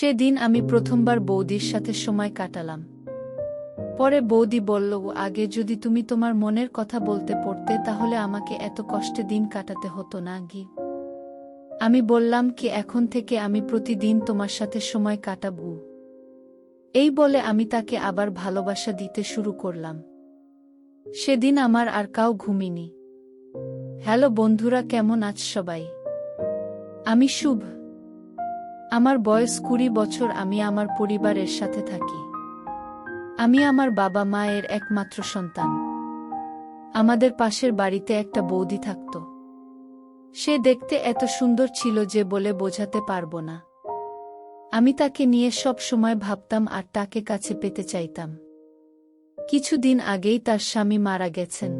সেদিন আমি প্রথমবার বৌদির সাথে সময় কাটালাম। পরে বৌদি বলল আগে যদি তুমি তোমার মনের কথা বলতে পড়তে, তাহলে আমাকে এত কষ্টে দিন কাটাতে হতো না গি আমি বললাম, কি, এখন থেকে আমি প্রতিদিন তোমার সাথে সময় কাটাবো। এই বলে আমি তাকে আবার ভালোবাসা দিতে শুরু করলাম। সেদিন আমার আর কাউ ঘুমিনি। হ্যালো বন্ধুরা, কেমন আছ সবাই? আমি শুভ আমার বয়স কুড়ি বছর আমি আমার পরিবারের সাথে থাকি। আমি আমার বাবা মায়ের একমাত্র সন্তান। আমাদের পাশের বাড়িতে একটা বৌদি থাকত। সে দেখতে এত সুন্দর ছিল যে বলে বোঝাতে পারব না। আমি তাকে নিয়ে সব সময় ভাবতাম আর তাকে কাছে পেতে চাইতাম। কিছুদিন আগেই তার স্বামী মারা গেছেন।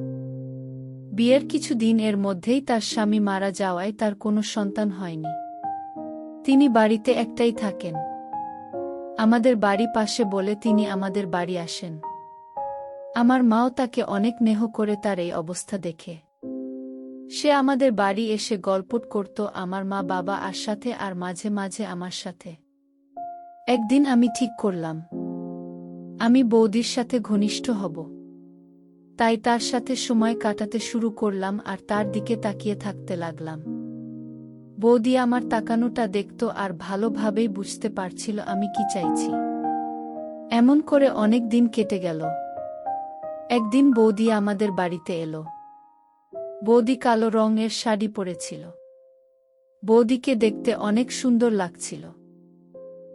বিয়ের কিছু দিন এর মধ্যেই তার স্বামী মারা যাওয়ায় তার কোনো সন্তান হয়নি। তিনি বাড়িতে একটাই থাকেন। আমাদের বাড়ি পাশে বলে তিনি আমাদের বাড়ি আসেন। আমার মাও তাকে অনেক নেহ করে তার এই অবস্থা দেখে। সে আমাদের বাড়ি এসে গল্পট করত আমার মা বাবা আর সাথে আর মাঝে মাঝে আমার সাথে। একদিন আমি ঠিক করলাম। আমি বৌদির সাথে ঘনিষ্ঠ হব। তাই তার সাথে সময় কাটাতে শুরু করলাম আর তার দিকে তাকিয়ে থাকতে লাগলাম। বৌদি আমার তাকানোটা দেখত আর ভালোভাবেই বুঝতে পারছিল আমি কি চাইছি। এমন করে অনেক দিন কেটে গেল। একদিন বৌদি আমাদের বাড়িতে এলো। বৌদি কালো রঙের শাড়ি পরেছিল। বৌদিকে দেখতে অনেক সুন্দর লাগছিল।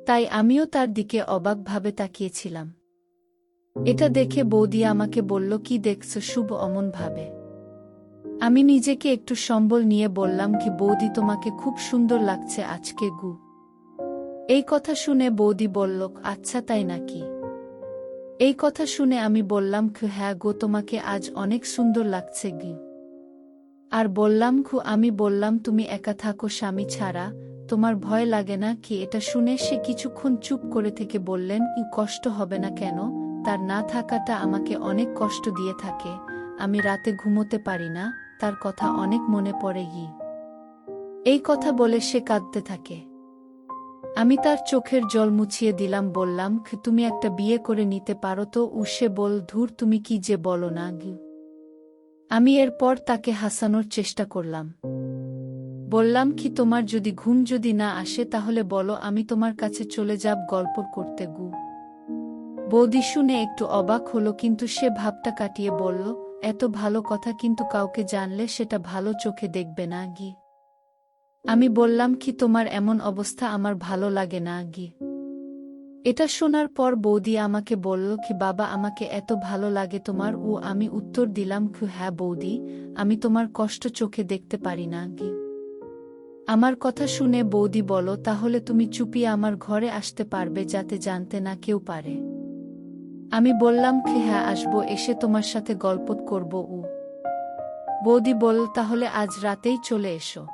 তাই আমিও তার দিকে অবাকভাবে তাকিয়েছিলাম। এটা দেখে বৌদি আমাকে বলল, কি দেখছ শুভ অমন ভাবে আমি নিজেকে একটু সম্বল নিয়ে বললাম কি, বৌদি, তোমাকে খুব সুন্দর লাগছে আজকে গু। এই কথা শুনে বৌদি বলল আচ্ছা তাই নাকি? এই কথা শুনে আমি বললাম, খু হ্যাঁ গো, তোমাকে আজ অনেক সুন্দর লাগছে গি। আর বললাম, খু, আমি বললাম, তুমি একা থাকো স্বামী ছাড়া। তোমার ভয় লাগে না কি? এটা শুনে সে কিছুক্ষণ চুপ করে থেকে বললেন, ই, কষ্ট হবে না কেন? তার না থাকাটা আমাকে অনেক কষ্ট দিয়ে থাকে। আমি রাতে ঘুমোতে পারি না। তার কথা অনেক মনে পড়ে গি এই কথা বলে সে কাঁদতে থাকে। আমি তার চোখের জল মুছিয়ে দিলাম, বললাম তুমি একটা বিয়ে করে নিতে পারো তো? উসে বল, ধুর, তুমি কি যে বলো না, গি আমি এরপর তাকে হাসানোর চেষ্টা করলাম। বললাম কি তোমার যদি ঘুম যদি না আসে, তাহলে বলো, আমি তোমার কাছে চলে যাব গল্প করতে, গু। বৌদি শুনে একটু অবাক হলো, কিন্তু সে ভাবটা কাটিয়ে বলল এত ভালো কথা কিন্তু কাউকে জানলে সেটা ভালো চোখে দেখবে না গি আমি বললাম, কি তোমার এমন অবস্থা? আমার ভালো লাগে না গি এটা শোনার পর বৌদি আমাকে বলল, কি বাবা, আমাকে এত ভালো লাগে তোমার। ও আমি উত্তর দিলাম, কি হ্যাঁ বৌদি, আমি তোমার কষ্ট চোখে দেখতে পারি না গি আমার কথা শুনে বৌদি বলো তাহলে তুমি চুপিয়ে আমার ঘরে আসতে পারবে যাতে জানতে না কেউ পারে। আমি বললাম কি হ্যাঁ আসব, এসে তোমার সাথে গল্প করব ও বৌদি বল তাহলে আজ রাতেই চলে এসো।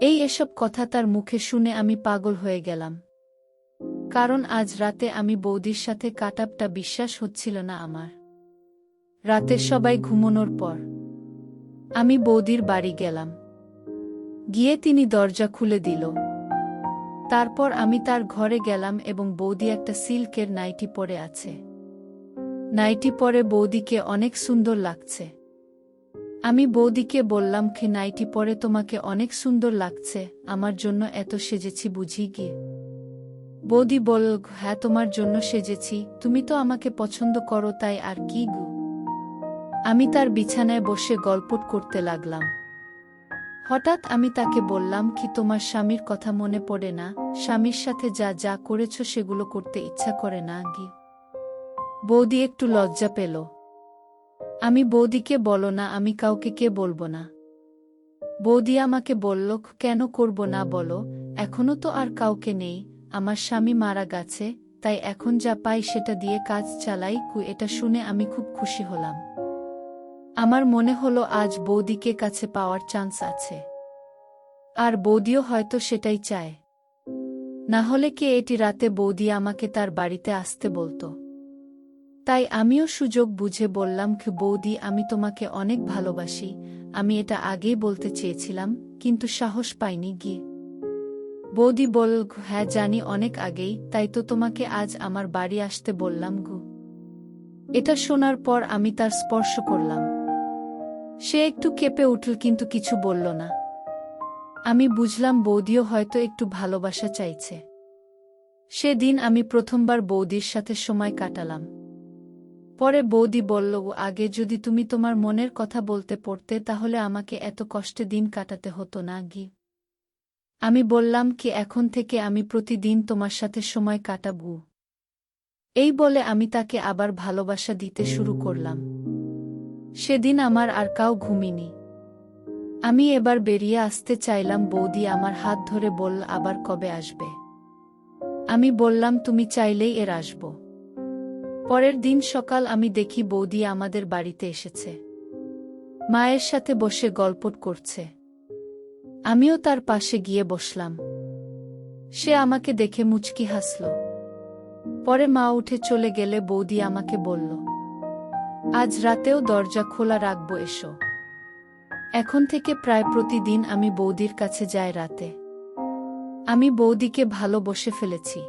এই এসব কথা তার মুখে শুনে আমি পাগল হয়ে গেলাম। কারণ আজ রাতে আমি বৌদির সাথে কাটাপটা বিশ্বাস হচ্ছিল না আমার। রাতের সবাই ঘুমোনোর পর আমি বৌদির বাড়ি গেলাম। গিয়ে তিনি দরজা খুলে দিল। তারপর আমি তার ঘরে গেলাম এবং বৌদি একটা সিল্কের নাইটি পরে আছে। নাইটি পরে বৌদিকে অনেক সুন্দর লাগছে। আমি বৌদিকে বললাম কি নাইটি পরে তোমাকে অনেক সুন্দর লাগছে, আমার জন্য এত সেজেছি বুঝি গিয়ে বৌদি বল হ্যাঁ তোমার জন্য সেজেছি, তুমি তো আমাকে পছন্দ করো, তাই আর কি গু? আমি তার বিছানায় বসে গল্প করতে লাগলাম। হঠাৎ আমি তাকে বললাম, কি তোমার স্বামীর কথা মনে পড়ে না? স্বামীর সাথে যা যা করেছ সেগুলো করতে ইচ্ছা করে না গি বৌদি একটু লজ্জা পেল। আমি বৌদিকে বলো না, আমি কাউকে কে বলব না। বৌদি আমাকে বলল, কেন করব না বলো? এখনও তো আর কাউকে নেই। আমার স্বামী মারা গেছে, তাই এখন যা পাই সেটা দিয়ে কাজ চালাই। কু, এটা শুনে আমি খুব খুশি হলাম। আমার মনে হলো আজ বৌদিকে কাছে পাওয়ার চান্স আছে। আর বৌদিও হয়তো সেটাই চায়। না হলে কে এটি রাতে বৌদি আমাকে তার বাড়িতে আসতে বলতো? তাই আমিও সুযোগ বুঝে বললাম কি, বৌদি, আমি তোমাকে অনেক ভালোবাসি। আমি এটা আগেই বলতে চেয়েছিলাম, কিন্তু সাহস পাইনি গিয়ে। বৌদি বল হ্যাঁ জানি অনেক আগেই, তাই তো তোমাকে আজ আমার বাড়ি আসতে বললাম গু। এটা শোনার পর আমি তার স্পর্শ করলাম। সে একটু কেঁপে উঠল, কিন্তু কিছু বলল না। আমি বুঝলাম বৌদিও হয়তো একটু ভালোবাসা চাইছে। সেদিন আমি প্রথমবার বৌদির সাথে সময় কাটালাম। পরে বৌদি বলল, আগে যদি তুমি তোমার মনের কথা বলতে পড়তে, তাহলে আমাকে এত কষ্টে দিন কাটাতে হতো না গি আমি বললাম কি, এখন থেকে আমি প্রতিদিন তোমার সাথে সময় কাটাবু। এই বলে আমি তাকে আবার ভালোবাসা দিতে শুরু করলাম। সেদিন আমার আর কাউ ঘুমিনি। আমি এবার বেরিয়ে আসতে চাইলাম, বৌদি আমার হাত ধরে বলল, আবার কবে আসবে? আমি বললাম, তুমি চাইলেই এর আসব। পরের দিন সকাল আমি দেখি বৌদি আমাদের বাড়িতে এসেছে। মায়ের সাথে বসে গল্পট করছে। আমিও তার পাশে গিয়ে বসলাম। সে আমাকে দেখে মুচকি হাসল। পরে মা উঠে চলে গেলে বৌদি আমাকে বলল আজ রাতেও দরজা খোলা রাখব, এসো। এখন থেকে প্রায় প্রতিদিন আমি বৌদির কাছে যাই রাতে। আমি বৌদিকে ভালো বসে ফেলেছি।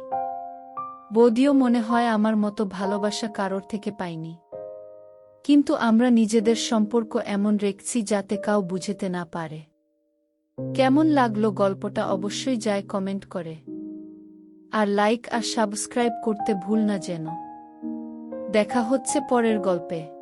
বৌদিও মনে হয় আমার মতো ভালোবাসা কারোর থেকে পাইনি। কিন্তু আমরা নিজেদের সম্পর্ক এমন রেখছি যাতে কাউ বুঝেতে না পারে। কেমন লাগল গল্পটা অবশ্যই যায় কমেন্ট করে। আর লাইক আর সাবস্ক্রাইব করতে ভুল না যেন। দেখা হচ্ছে পরের গল্পে।